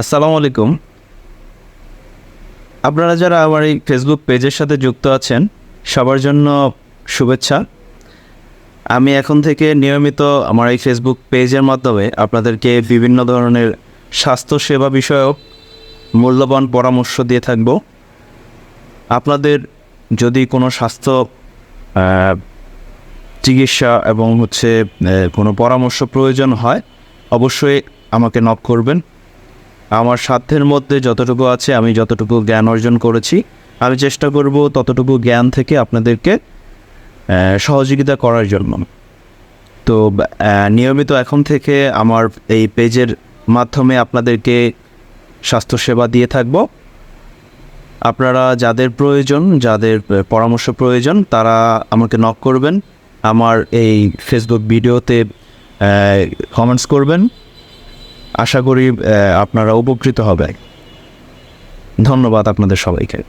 আসসালামু আলাইকুম। আপনারা যারা আমার এই ফেসবুক পেজের সাথে যুক্ত আছেন, সবার জন্য শুভেচ্ছা। আমি এখন থেকে নিয়মিত আমার এই ফেসবুক পেজের মাধ্যমে আপনাদেরকে বিভিন্ন ধরনের স্বাস্থ্যসেবা বিষয়ক মূল্যবান পরামর্শ দিয়ে থাকব। আপনাদের যদি কোনো স্বাস্থ্য চিকিৎসা এবং হচ্ছে কোনো পরামর্শ প্রয়োজন হয়, অবশ্যই আমাকে নক করবেন। আমার সাধ্যের মধ্যে যতটুকু আছে, আমি যতটুকু জ্ঞান অর্জন করেছি, আমি চেষ্টা করব ততটুকু জ্ঞান থেকে আপনাদেরকে সহযোগিতা করার জন্য। তো নিয়মিত এখন থেকে আমার এই পেজের মাধ্যমে আপনাদেরকে স্বাস্থ্যসেবা দিয়ে থাকব। আপনারা যাদের প্রয়োজন, যাদের পরামর্শ প্রয়োজন, তারা আমাকে নক করবেন, আমার এই ফেসবুক ভিডিওতে কমেন্টস করবেন। আশা করি আপনারা উপকৃত হবে ধন্যবাদ আপনাদের সবাইকে।